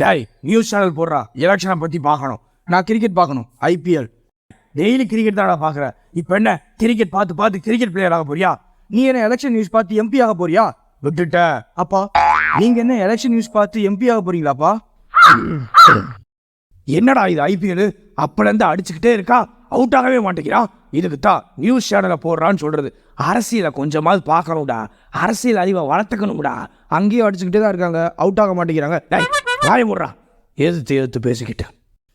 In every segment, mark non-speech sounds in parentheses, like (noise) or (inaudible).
டேய் news channel போடுறா. எலெக்ஷனை பற்றி பார்க்கணும். நான் கிரிக்கெட் பார்க்கணும். ஐபிஎல் டெய்லி கிரிக்கெட் தான் பார்க்குறேன் இப்போ என்ன? கிரிக்கெட் பார்த்து பார்த்து கிரிக்கெட் பிளேயர் ஆக போறியா? நீ என்ன எலெக்ஷன் நியூஸ் பார்த்து எம்பி ஆக போறியா? விட்டுட்ட. அப்பா நீங்கள் என்ன எலெக்ஷன் நியூஸ் பார்த்து எம்பி ஆக போறீங்களாப்பா? என்னடா இது ஐபிஎல் அப்பலேருந்து அடிச்சுக்கிட்டே இருக்கா? அவுட் ஆகவே மாட்டேங்கிறான் இதுக்கு தான் நியூஸ் சேனலை போடுறான்னு சொல்கிறது அரசியலை கொஞ்சமாவது பார்க்கணும்டா. அரசியல் அறிவை வளர்த்துக்கணும்டா. அங்கேயும் அடிச்சுக்கிட்டே தான் இருக்காங்க. அவுட் ஆக மாட்டேங்கிறாங்க. டேய், வாய முடுறா. எதிர்த்து எதிர்த்து பேசிக்கிட்டு?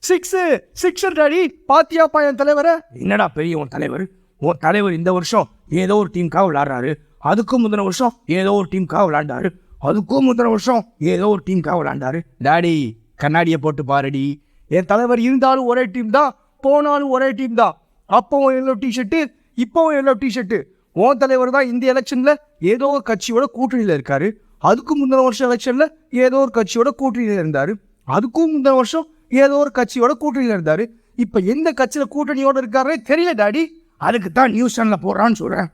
சிக்ஸ் சிக்ஸர் டாடி பாத்தியாப்பா என் தலைவரை? என்னடா பெரிய உன் தலைவர்? உன் தலைவர் இந்த வருஷம் ஏதோ ஒரு டீமுக்காக விளையாடுறாரு அதுக்கும் முந்தின வருஷம் ஏதோ ஒரு டீமுக்காக விளையாண்டாரு அதுக்கும் முந்தின வருஷம் ஏதோ ஒரு டீமுக்காக விளையாண்டாரு டாடி கண்ணாடியை போட்டு பாருடி. என் தலைவர் இருந்தாலும் ஒரே டீம் தான் போனாலும் ஒரே டீம் தான் அப்பவும் எல்லோ டிஷர்ட்டு இப்போவும் எல்லோ டிஷர்ட்டு உன் தலைவர் தான் இந்த எலெக்ஷன்ல ஏதோ கட்சியோட கூட்டணியில் இருக்காரு. அதுக்கும் முந்தின வருஷம் எலெக்ஷன்ல ஏதோ ஒரு கட்சியோட கூட்டணியில் இருந்தார். அதுக்கும் முந்தின வருஷம் ஏதோ ஒரு கட்சியோட கூட்டணியில் இருந்தார். இப்போ எந்த கட்சியில் கூட்டணியோட இருக்காரே தெரியல டாடி. அதுக்கு தான் நியூஸ் சேனலில் போடுறான்னு சொல்கிறேன்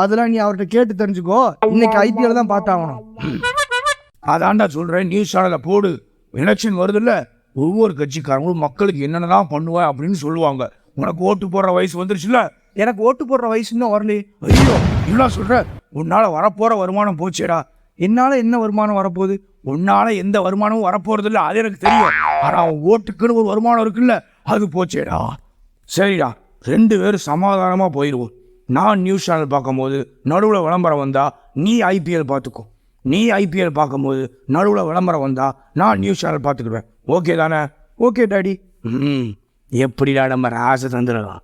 அதெல்லாம் நீ அவர்கிட்ட கேட்டு தெரிஞ்சுக்கோ. இன்னைக்கு ஐபிஎல் தான் பார்த்தாகணும். அதான்டா சொல்கிறேன் நியூஸ் சேனலில் போடு. எலெக்ஷன் வருதுல்ல. ஒவ்வொரு கட்சிக்காரங்களும் மக்களுக்கு என்னென்னலாம் பண்ணுவேன் அப்படின்னு சொல்லுவாங்க. உனக்கு ஓட்டு போடுற வயசு வந்துருச்சுல்ல? எனக்கு ஓட்டு போடுற வயசு இன்னும் வரலையே. ஐயோ இவ்வளோ சொல்கிற உன்னால் வரப்போகிற வருமானம் போச்சேடா. என்னால் என்ன வருமானம் வரப்போகுது? உன்னால் எந்த வருமானமும் வரப்போகிறது இல்லை அது எனக்கு தெரியும். ஆனால் ஓட்டுக்குன்னு ஒரு வருமானம் இருக்குல்ல அது போச்சேடா. சரிடா. ரெண்டு பேரும் சமாதானமாக போயிடுவோம் நான் நியூஸ் சேனல் பார்க்கும்போது நடுவில் விளம்பரம் வந்தால் நீ ஐபிஎல் பார்த்துக்கோ. நீ ஐபிஎல் பார்க்கும்போது நடுவில் விளம்பரம் வந்தால் நான் நியூஸ் சேனல் பார்த்துக்குவேன் ஓகே தானே? Okay daddy. ம் எப்படிடா நம்ம ராசை தந்துடலாம்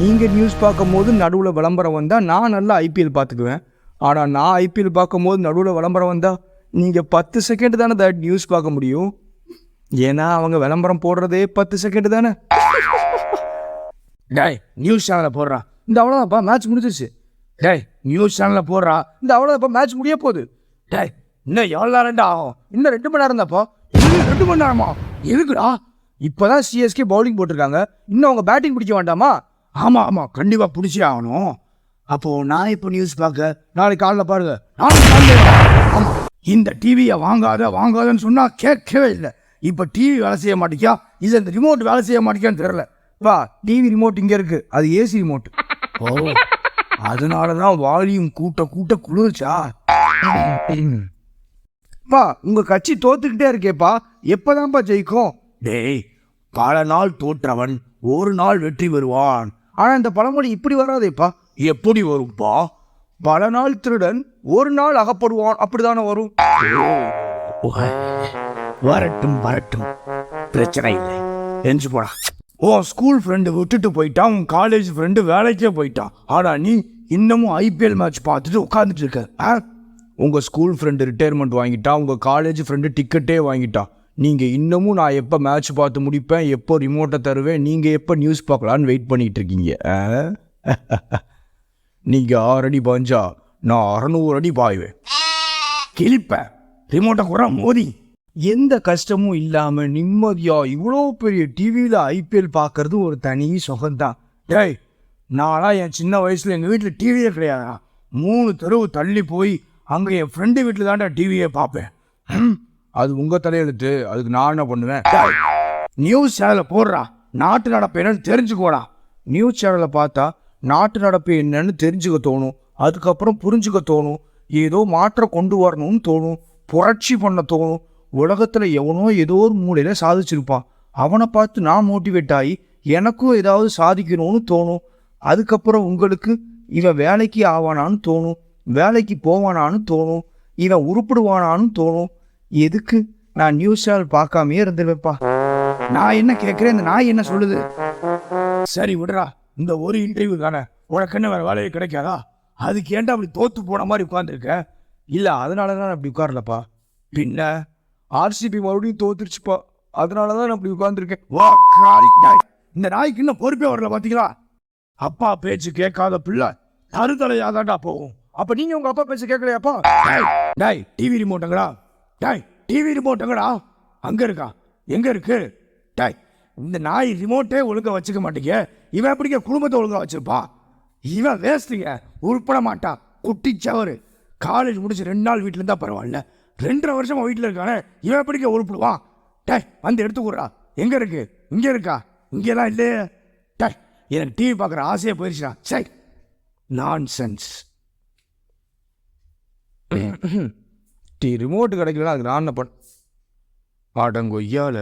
நீங்கள் நியூஸ் பார்க்கும்போது நடுவில் விளம்பரம் வந்தால் நான் நல்லா ஐபிஎல் பார்த்துக்குவேன். ஆனா நான் ஐபிஎல் பார்க்கும்போது நடுவில் விளம்பரம் வந்தா நீங்க பத்து செகண்ட் தானே டாடி நியூஸ் பார்க்க முடியும்? ஏன்னா அவங்க விளம்பரம் போடுறதே பத்து செகண்ட் தானே? டேய் நியூஸ் சேனலில் போடுறா. இந்த அவ்வளோதான்ப்பா மேட்ச் முடிஞ்சிருச்சு. டேய் நியூஸ் சேனலில் போடுறா. இந்த அவ்வளோதான்ப்பா மேட்ச் முடிய போகுது. டேய் இன்னும் எவ்வளோ நேரம்டா ஆகும்? இன்னும் ரெண்டு மணி நேரம் தான்ப்பா இன்னும் ரெண்டு மணி நேரமா? எதுக்குடா? இப்போதான் சிஎஸ்கே பவுலிங் போட்டிருக்காங்க. இன்னும் அவங்க பேட்டிங் பிடிக்க வேண்டாமா? ஆமாம் ஆமாம் கண்டிப்பாக பிடிச்சே ஆகணும். அப்போது நான் இப்போ நியூஸ் பார்க்க நாளைக்கு காலைல பாருங்க. ஆமாம் இந்த டிவியை வாங்காத வாங்காதன்னு சொன்னால் கேட்கவே இல்லை. இப்போ டிவி வேலை செய்ய மாட்டேங்கியா இல்லை இந்த ரிமோட் வேலை செய்ய மாட்டேங்கியான்னு தெரில வா டிவி ரிமோட் இங்கே இருக்குது அது ஏசி ரிமோட் ஓ அதனால தான் வால்யூம் கூட்ட கூட்ட குளிர்ச்சா. பா உங்கள் கட்சி தோத்துக்கிட்டே இருக்கேப்பா. எப்போதான்ப்பா ஜெயிக்கும்? டேய் பல நாள் தோற்றவன் ஒரு நாள் வெற்றி பெறுவான். ஆனால் இந்த பழமொழி இப்படி வராதேப்பா. எப்படி வரும்பா? பல நாள் திருடன் ஒரு நாள் அகப்படுவான் அப்படிதானே வரும்? வரட்டும் வரட்டும். பிரச்சனை இல்லை. எஞ்சி போடா. உன் ஸ்கூல் ஃப்ரெண்டு விட்டுட்டு போயிட்டான் உன் காலேஜ் ஃப்ரெண்டு வேலைக்கே போயிட்டான் ஆனா நீ இன்னமும் ஐபிஎல் மேட்ச் பார்த்துட்டு உட்காந்துட்டு இருக்க ஆ? உங்கள் ஸ்கூல் ஃப்ரெண்டு ரிட்டையர்மெண்ட் வாங்கிட்டான் உங்கள் காலேஜ் ஃப்ரெண்டு டிக்கெட்டே வாங்கிட்டான் நீங்கள் இன்னமும் நான் எப்போ மேட்ச் பார்த்து முடிப்பேன் எப்போ ரிமோட்டை தருவேன் நீங்கள் எப்போ நியூஸ் பார்க்கலான்னு வெயிட் பண்ணிட்டு இருக்கீங்க? (laughs) நீங்கள் ஆறு அடி பாஞ்சா நான் அறநூறு அடி பாய்வேன். கிழிப்பேன். ரிமோட்டை கூட மோதி. எந்த கஷ்டமும் இல்லாமல் நிம்மதியாக இவ்வளோ பெரிய டிவியில் ஐபிஎல் பார்க்கறது ஒரு தனி சுகம்தான். டேய் நானாக என் சின்ன வயசில் எங்கள் வீட்டில் டிவியே கிடையாதா மூணு தெருவு தள்ளி போய் அங்கே என் ஃப்ரெண்டு வீட்டில் தான்டா டிவியே பார்ப்பேன் அது உங்கள் தலையெழுத்து. அதுக்கு நான் என்ன பண்ணுவேன்? நியூஸ் சேனலை போடுறா. நாட்டு நடப்பு என்னன்னு தெரிஞ்சுக்கோடா. நியூஸ் சேனலை பார்த்தா நாட்டு நடப்பு என்னன்னு தெரிஞ்சுக்க தோணும். அதுக்கப்புறம் புரிஞ்சுக்க தோணும். ஏதோ மாற்றம் கொண்டு வரணும்னு தோணும். புரட்சி பண்ண தோணும். உலகத்தில் எவனோ ஏதோ ஒரு மூலையில் சாதிச்சிருப்பான். அவனை பார்த்து நான் மோட்டிவேட் ஆகி எனக்கும் ஏதாவது சாதிக்கணும்னு தோணும். அதுக்கப்புறம் உங்களுக்கு இவன் வேலைக்கு ஆவானான்னு தோணும். வேலைக்கு போவானான்னு தோணும். இவன் உருப்பிடுவானான்னு தோணும். எதுக்கு? நான் நியூஸ் சேனல் பார்க்காமையே இருந்துருவேப்பா நான் என்ன கேட்குறேன் இந்த நாய் என்ன சொல்லுது? சரி விடுறா. இந்த ஒரு இன்டர்வியூ தானே? உனக்கு என்ன வேறு வேலையை கிடைக்காதா? அதுக்கு ஏன்டா அப்படி தோற்று போன மாதிரி உட்காந்துருக்க இல்லை அதனால தான் நான் அப்படி உட்காரலப்பா. பின்ன ஆர்சிபி மறுபடியும் தோத்துருச்சுப்பா. அதனால தான் நான் அப்படி உட்காந்துருக்கேன் வா, காரி நாய். இந்த நாய்க்கு இன்னும் பொறுப்பே வரல பார்த்தீங்களா அப்பா பேச்சு கேட்காத பிள்ளை. தருதலையாதான்டா போகும். அப்போ நீங்கள் உங்கள் அப்பா பேச்சு கேட்கலையாப்பா? டாய் டிவி ரிமோட்டுங்களா டாய் டிவி ரிமோட்டுங்களா அங்கே இருக்கா? எங்கே இருக்கு? டாய் இந்த நாய் ரிமோட்டே ஒழுங்காக வச்சுக்க மாட்டேங்க. இவன் எப்படிங்க குடும்பத்தை ஒழுங்காக வச்சுருப்பா? இவன் வேஸ்ட்டுங்க. உருப்பட மாட்டான் குட்டிச்சவரு. காலேஜ் முடிச்சு ரெண்டு நாள் வீட்டில் இருந்தால் பரவாயில்ல. ரெண்டரை வருஷமாக வீட்டில் இருக்கானே. இவன் எப்படிங்க உருப்பிடுவான்? டே வந்து எடுத்துக்கூடா எங்கே இருக்கு? இங்கே இருக்கா? இங்கேலாம் இல்லையே. டேய் எனக்கு டிவி பார்க்குற ஆசையே போயிடுச்சுடா சரி நான் சென்ஸ் டி ரிமோட் கிடைக்கலன்னா அதுக்கு நான் என்ன பண்ண ஆடங்கொய்யால